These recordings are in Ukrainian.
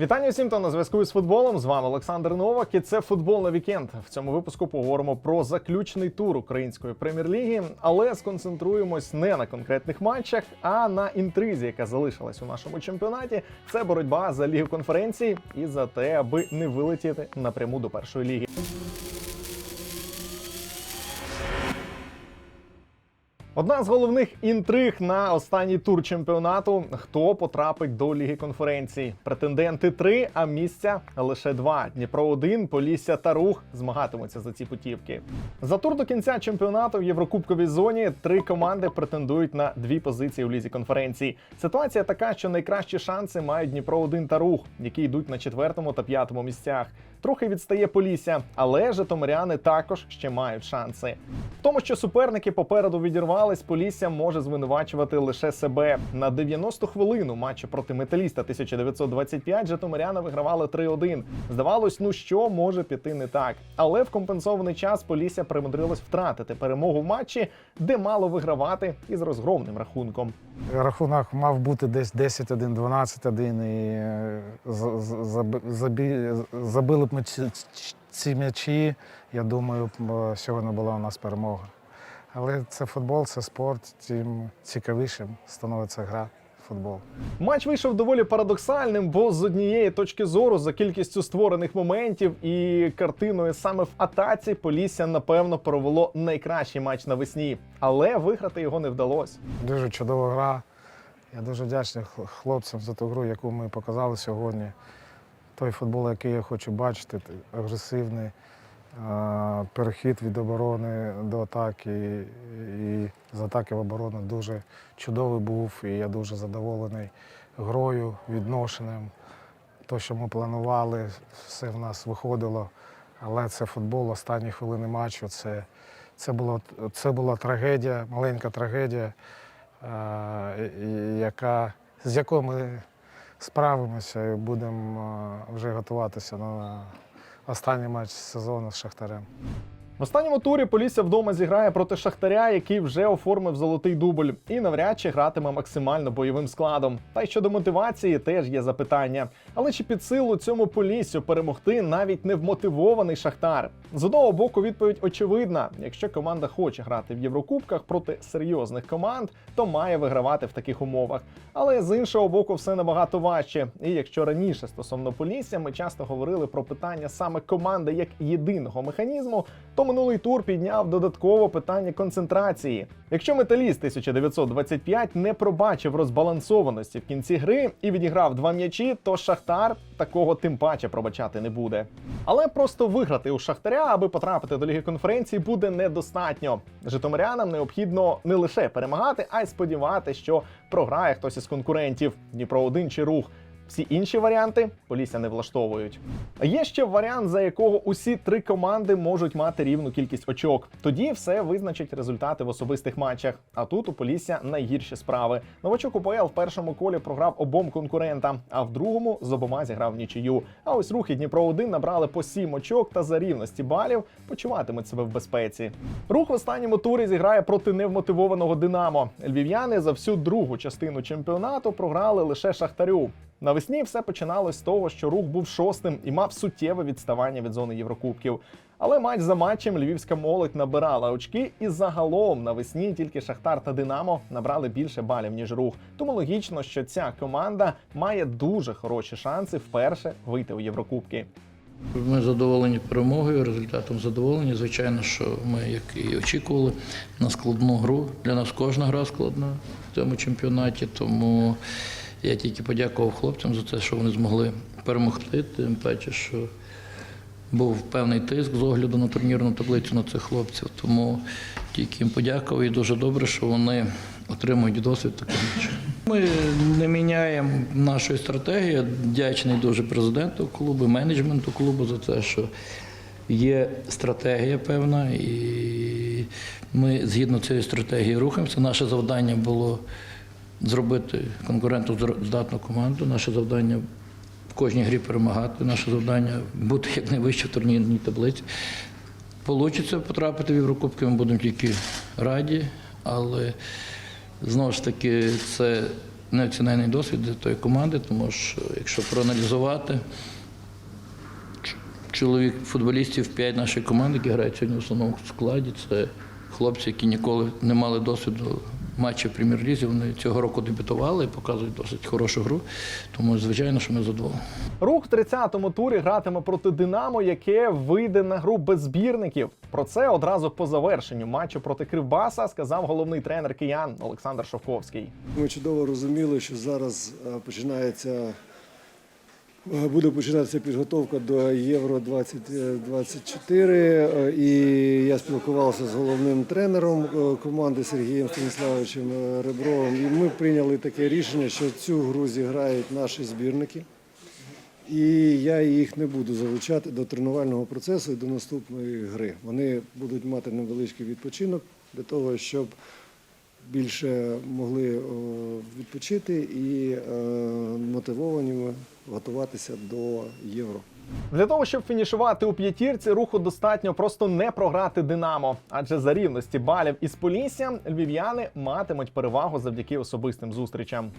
Вітання всім, хто на зв'язку з футболом. З вами Олександр Новак. І це футбол на вікенд. В цьому випуску поговоримо про заключний тур української прем'єр-ліги, але сконцентруємось не на конкретних матчах, а на інтризі, яка залишилась у нашому чемпіонаті. Це боротьба за лігу конференції і за те, аби не вилетіти напряму до першої ліги. Одна з головних інтриг на останній тур чемпіонату: хто потрапить до ліги конференцій. Претенденти три, а місця лише два. Дніпро 1 Полісся та Рух змагатимуться за ці путівки. За тур до кінця чемпіонату в Єврокубковій зоні три команди претендують на дві позиції у лізі конференцій. Ситуація така, що найкращі шанси мають Дніпро 1 та Рух, які йдуть на четвертому та п'ятому місцях. Трохи відстає Полісся, але житомиряни також ще мають шанси. В тому, що суперники попереду відірвались, Полісся може звинувачувати лише себе. На 90 хвилину матчі проти металіста 1925 житомиряни вигравали 3-1. Здавалось, ну що може піти не так. Але в компенсований час Полісся примудрилось втратити перемогу в матчі, де мало вигравати із розгромним рахунком. Рахунок мав бути десь 10-1, 12-1 і е, забили б ми ці, ці м'ячі. Я думаю, е, сьогодні була у нас перемога. Але це футбол, це спорт, тим цікавішим становиться гра футбол. Матч вийшов доволі парадоксальним, бо з однієї точки зору, за кількістю створених моментів і картиною саме в атаці, Полісся напевно провело найкращий матч навесні, але виграти його не вдалося. Дуже чудова гра. Я дуже вдячний хлопцям за ту гру, яку ми показали сьогодні. Той футбол, який я хочу бачити, агресивний, перехід від оборони до атаки. І з атаки в оборону дуже чудовий був. І я дуже задоволений грою, відношенням. То, що ми планували, все в нас виходило. Але це футбол, останні хвилини матчу. Це, це, було, це була трагедія, маленька трагедія, яка, з якою ми справимося і будемо е, вже готуватися на останній матч сезону з Шахтарем. В останньому турі Полісся вдома зіграє проти Шахтаря, який вже оформив золотий дубль, і навряд чи гратиме максимально бойовим складом. Та й щодо мотивації теж є запитання. Але чи під силу цьому Поліссю перемогти навіть невмотивований Шахтар? З одного боку, відповідь очевидна: якщо команда хоче грати в Єврокубках проти серйозних команд, то має вигравати в таких умовах. Але з іншого боку, все набагато важче. І якщо раніше стосовно Полісся ми часто говорили про питання саме команди як єдиного механізму, то минулий тур підняв додатково питання концентрації. Якщо металіст 1925 не пробачив розбалансованості в кінці гри і відіграв два м'ячі, то Шахтар такого тим паче пробачати не буде. Але просто виграти у Шахтаря, аби потрапити до ліги конференції, буде недостатньо. Житомирянам необхідно не лише перемагати, а й сподіватися, що програє хтось із конкурентів Дніпро 1 чи рух. Всі інші варіанти Полісся не влаштовують. Є ще варіант, за якого усі три команди можуть мати рівну кількість очок. Тоді все визначить результати в особистих матчах. А тут у Полісся найгірші справи. Новачок УПЛ в першому колі програв обом конкурентам, а в другому з обома зіграв нічию. А ось рухи Дніпро 1 набрали по сім очок та за рівності балів почуватимуть себе в безпеці. Рух в останньому турі зіграє проти невмотивованого Динамо. Львів'яни за всю другу частину чемпіонату програли лише Шахтарю. Навесні все починалось з того, що рух був шостим і мав суттєве відставання від зони Єврокубків. Але матч за матчем львівська молодь набирала очки, і загалом навесні тільки Шахтар та Динамо набрали більше балів ніж рух. Тому логічно, що ця команда має дуже хороші шанси вперше вийти у Єврокубки. Ми задоволені перемогою, результатом задоволені. Звичайно, що ми, як і очікували, на складну гру. Для нас кожна гра складна в цьому чемпіонаті. Тому я тільки подякував хлопцям за те, що вони змогли перемогти. Тим паче, що був певний тиск з огляду на турнірну таблицю на цих хлопців. Тому тільки їм подякував і дуже добре, що вони отримують досвід такого. Ми не міняємо нашої стратегії. Вдячний дуже президенту клубу, менеджменту клубу за те, що є стратегія певна, і ми згідно цієї стратегії рухаємося. Наше завдання було зробити конкурентоздатну команду. Наше завдання в кожній грі перемагати. Наше завдання бути якнайвище в турнірній таблиці. Получиться потрапити в Єврокубки, ми будемо тільки раді, але знову ж таки це неоцінений досвід для тої команди, тому що якщо проаналізувати, чоловік футболістів 5 нашої команди, які грають сьогодні в основному складі, це хлопці, які ніколи не мали досвіду матчів прем'єр-лізі. Вони цього року дебютували і показують досить хорошу гру. Тому, звичайно, що ми задоволені. Рух в 30-му турі гратиме проти Динамо, яке вийде на гру без збірників. Про це одразу по завершенню матчу проти Кривбаса сказав головний тренер киян Олександр Шовковський. Ми чудово розуміли, що зараз е, починається буде починатися підготовка до Євро 2024. е, І я спілкувався з головним тренером е, команди Сергієм Станіславовичем е, Ребровим. І ми прийняли таке рішення, що цю гру зіграють наші збірники. І я їх не буду залучати до тренувального процесу і до наступної гри. Вони будуть мати невеличкий відпочинок для того, щоб більше могли відпочити і е, мотивовані готуватися до євро. Для того, щоб фінішувати у п'ятірці, руху достатньо просто не програти Динамо. Адже за рівності балів із Поліссям львів'яни матимуть перевагу завдяки особистим зустрічам.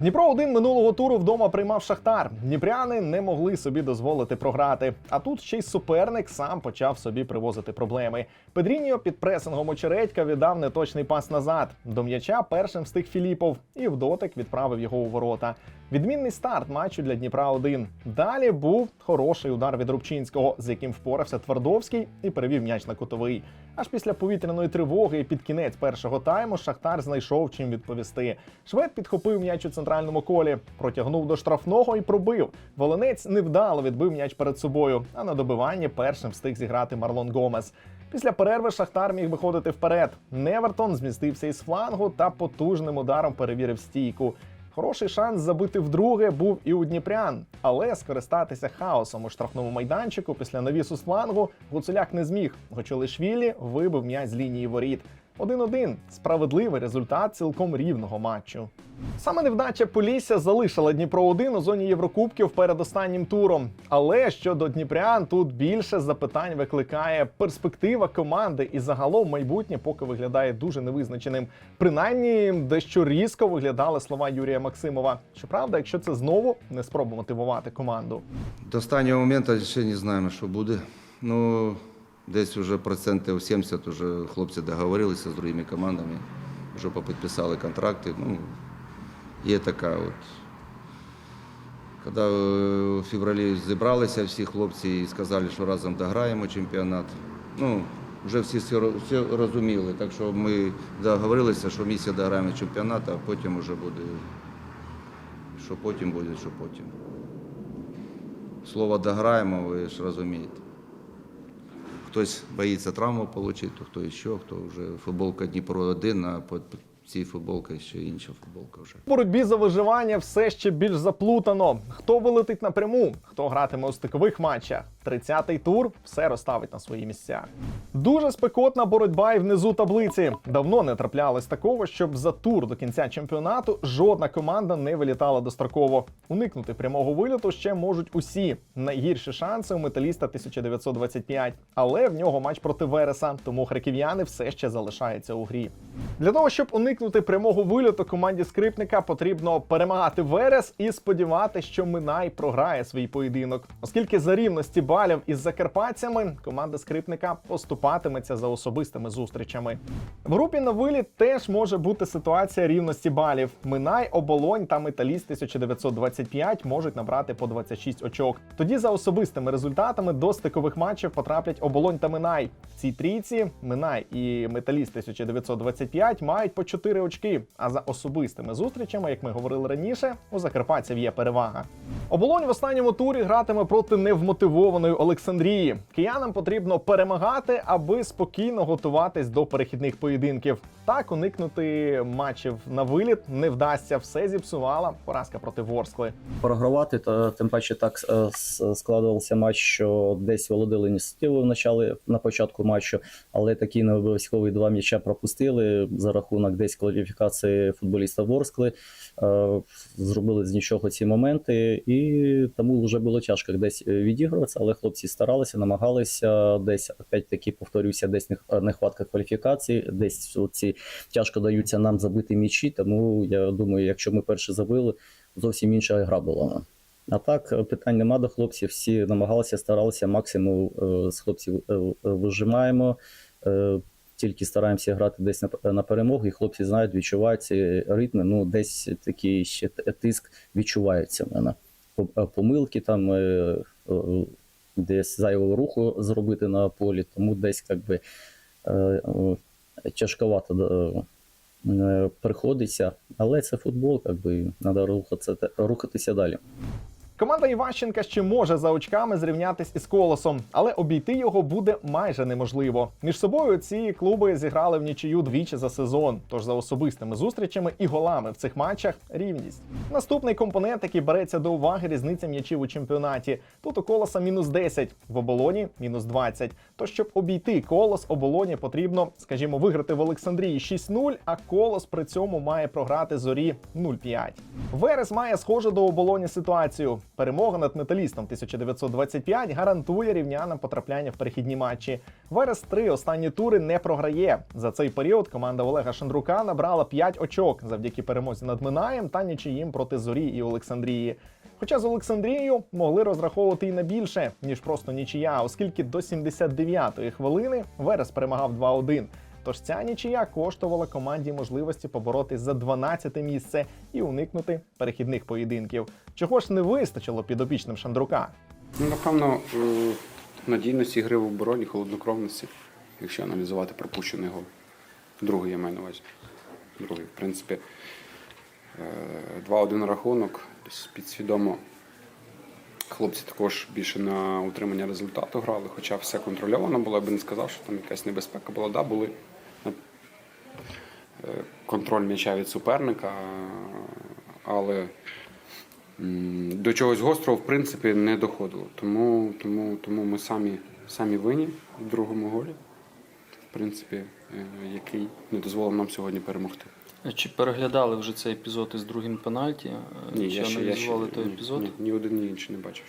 Дніпро 1 минулого туру вдома приймав Шахтар. Дніпряни не могли собі дозволити програти. А тут ще й суперник сам почав собі привозити проблеми. Педріньо під пресингом очередька віддав неточний пас назад. До м'яча першим встиг Філіпов і в дотик відправив його у ворота. Відмінний старт матчу для Дніпра 1 Далі був хороший удар від Рубчинського, з яким впорався Твардовський і перевів м'яч на кутовий. Аж після повітряної тривоги і під кінець першого тайму Шахтар знайшов чим відповісти. Швед підхопив м'яч у центральному колі, протягнув до штрафного і пробив. Волонець невдало відбив м'яч перед собою, а на добиванні першим встиг зіграти Марлон Гомес. Після перерви Шахтар міг виходити вперед. Невертон змістився із флангу та потужним ударом перевірив стійку. Хороший шанс забити вдруге був і у Дніпрян, але скористатися хаосом у штрафному майданчику після навісу з флангу Гуцуляк не зміг. Гочолишвілі вибив м'яч з лінії воріт. 1-1 – справедливий результат цілком рівного матчу. Саме невдача Полісся залишила Дніпро 1 у зоні Єврокубків перед останнім туром. Але щодо Дніпрян, тут більше запитань викликає перспектива команди і загалом майбутнє поки виглядає дуже невизначеним. Принаймні, дещо різко виглядали слова Юрія Максимова. Щоправда, якщо це знову не спроба мотивувати команду. До останнього моменту ще не знаємо, що буде. Ну, десь вже процентів 70 вже хлопці договорилися з другими командами, вже попідписали контракти. Ну, є така от. Коли е, в февралі зібралися всі хлопці і сказали, що разом дограємо чемпіонат, ну, вже всі все розуміли. Так що ми договорилися, що місяць дограємо чемпіонат, а потім вже буде. Що потім буде, що потім. Слово дограємо, ви ж розумієте. Хтось боїться травму отримати, то хто ще, хто вже футболка Дніпро 1, а під цій футболки ще інша футболка вже. В боротьбі за виживання все ще більш заплутано. Хто вилетить напряму, хто гратиме у стикових матчах. 30-й тур все розставить на свої місця. Дуже спекотна боротьба і внизу таблиці. Давно не траплялось такого, щоб за тур до кінця чемпіонату жодна команда не вилітала достроково. Уникнути прямого виліту ще можуть усі. Найгірші шанси у металіста 1925. Але в нього матч проти Вереса, тому харків'яни все ще залишаються у грі. Для того, щоб уникнути прямого вильоту, команді скрипника потрібно перемагати Верес і сподіватися, що Минай програє свій поєдинок. Оскільки за рівності балів із закарпатцями команда скрипника поступатиметься за особистими зустрічами. В групі на виліт теж може бути ситуація рівності балів. Минай, оболонь та металіст 1925 можуть набрати по 26 очок. Тоді за особистими результатами до стикових матчів потраплять оболонь та Минай. В цій трійці Минай і металіст 1925 мають по 4 очки. А за особистими зустрічами, як ми говорили раніше, у закарпатців є перевага. Оболонь в останньому турі гратиме проти невмотивованої Олександрії. Киянам потрібно перемагати, аби спокійно готуватись до перехідних поєдинків. Так уникнути матчів на виліт не вдасться. Все зіпсувала поразка проти Ворскли. програвати, та тим паче так е, складувався матч, що десь володили ініціативою в началі на початку матчу, але такі необов'язкові два м'яча пропустили за рахунок десь кваліфікації футболіста Ворскли. Е, Зробили з нічого ці моменти, і Тому вже було тяжко десь е, відігруватися, але хлопці старалися, намагалися десь, опять-таки, повторюся, десь нехватка кваліфікації, десь ці тяжко даються нам забити м'ячі. Тому я думаю, якщо ми перші забили, зовсім інша гра була. А так, е, питань нема до хлопців. Всі намагалися, старалися, максимум е, з хлопців е, е, вижимаємо. Е, Тільки стараємося грати десь на, на перемогу, і хлопці знають, відчувають ці ритми. Ну, десь такий ще тиск відчувається в мене. Е, Помилки там е, е, десь зайвого руху зробити на полі, тому десь як би тяжковато приходиться. Але це футбол, якби треба рухатися, рухатися далі. Команда Іващенка ще може за очками зрівнятись із колосом, але обійти його буде майже неможливо. Між собою ці клуби зіграли в нічию двічі за сезон. Тож за особистими зустрічами і голами в цих матчах рівність. Наступний компонент, який береться до уваги, різниця м'ячів у чемпіонаті. Тут у колоса мінус 10, в оболоні мінус 20. То щоб обійти колос, оболоні потрібно, скажімо, виграти в Олександрії 6-0, а колос при цьому має програти зорі 0-5. Верес має схожу до оболоні ситуацію. Перемога над металістом 1925 гарантує рівнянам потрапляння в перехідні матчі. Верес три останні тури не програє. За цей період команда Олега Шандрука набрала 5 очок завдяки перемозі над Минаєм та нічиїм проти зорі і Олександрії. Хоча з Олександрією могли розраховувати і на більше, ніж просто нічия, оскільки до 79-ї хвилини Верес перемагав 2-1. Тож ця нічия коштувала команді можливості поборотись за 12 місце і уникнути перехідних поєдинків. Чого ж не вистачило підопічним Шандрука? Ну, напевно, е, надійності гри в обороні, холоднокровності, якщо аналізувати пропущений гол. Другий я маю на увазі. Другий, в принципі, е, 2-1 рахунок, підсвідомо. Хлопці також більше на утримання результату грали, хоча все контрольовано було, я би не сказав, що там якась небезпека була. Да, були е, контроль м'яча від суперника, але До чогось гострого, в принципі, не доходило. Тому, тому, тому ми самі, самі винні в другому голі, в принципі, е, який не дозволив нам сьогодні перемогти. Чи переглядали вже цей епізод із другим пенальті? Ні, Чи я ще, я ще той ні, епізод? Ні, ні один, ні інший не бачив.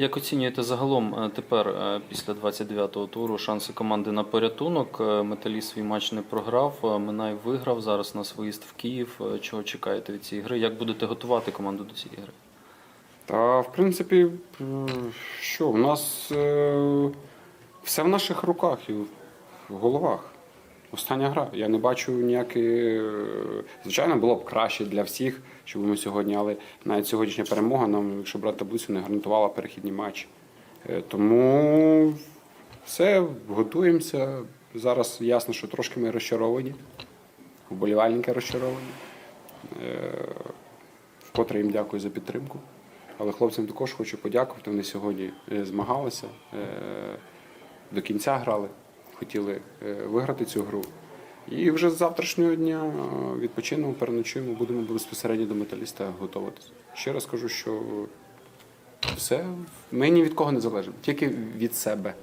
Як оцінюєте загалом е, тепер, е, після 29-го туру, шанси команди на порятунок? Е, Металіст свій матч не програв, Минай виграв зараз на виїзд в Київ. Чого чекаєте від цієї гри? Як будете готувати команду до цієї гри? Та, в принципі, що, у нас все в наших руках і в головах. Остання гра. Я не бачу ніякої. е, Звичайно, було б краще для всіх, щоб ми сьогодні, але навіть сьогоднішня перемога нам, якщо брати таблицю, не гарантувала перехідні матчі. Е, Тому все, готуємося. Зараз ясно, що трошки ми розчаровані. Вболівальники розчаровані. Е, Вкотре їм дякую за підтримку. Але хлопцям також хочу подякувати. Вони сьогодні змагалися, до кінця грали, хотіли е, виграти цю гру. І вже з завтрашнього дня е, відпочинемо, переночуємо, будемо безпосередньо до металіста готуватися. Ще раз кажу, що все, ми ні від кого не залежимо, тільки від себе.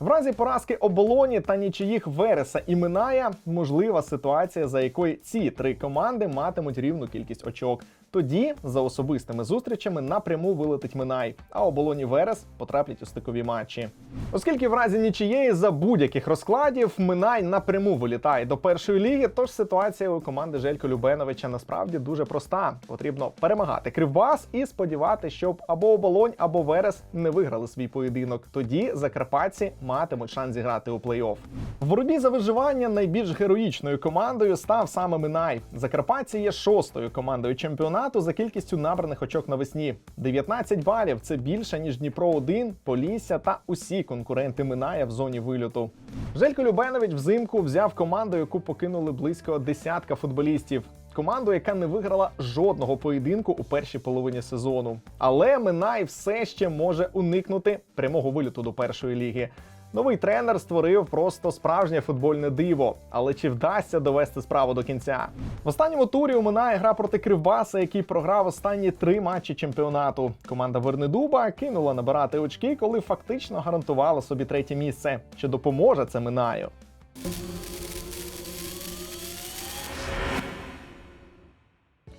В разі поразки оболоні та нічиїх Вереса і Миная можлива ситуація, за якої ці три команди матимуть рівну кількість очок. Тоді за особистими зустрічами напряму вилетить Минай, а оболоні Верес потраплять у стикові матчі. Оскільки в разі нічиєї за будь-яких розкладів Минай напряму вилітає до першої ліги, тож ситуація у команди Желько Любеновича насправді дуже проста. Потрібно перемагати Кривбас і сподіватися, щоб або оболонь, або Верес не виграли свій поєдинок. Тоді закарпатці матимуть шанс зіграти у плей-офф. В боротьбі за виживання найбільш героїчною командою став саме Минай. Закарпатці є шостою командою чемпіонату за кількістю набраних очок навесні. 19 балів це більше ніж Дніпро 1 Полісся та усі конкуренти Миная в зоні вильоту. Желько Любенович взимку взяв команду, яку покинули близько десятка футболістів. Команду, яка не виграла жодного поєдинку у першій половині сезону. Але Минай все ще може уникнути прямого виліту до першої ліги. Новий тренер створив просто справжнє футбольне диво. Але чи вдасться довести справу до кінця? В останньому турі Минає гра проти Кривбаса, який програв останні три матчі чемпіонату. Команда Вернедуба кинула набирати очки, коли фактично гарантувала собі третє місце. Чи допоможе це Минаю?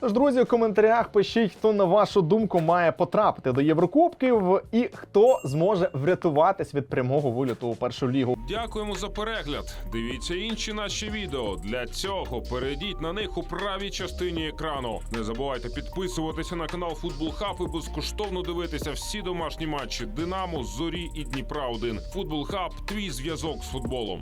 Тож, друзі, в коментарях пишіть, хто на вашу думку має потрапити до Єврокубків і хто зможе врятуватись від прямого виліту у першу лігу. Дякуємо за перегляд. Дивіться інші наші відео. Для цього перейдіть на них у правій частині екрану. Не забувайте підписуватися на канал Футбол Хаб і безкоштовно дивитися всі домашні матчі Динамо, Зорі і Дніпра 1 Футбол Хаб твій зв'язок з футболом.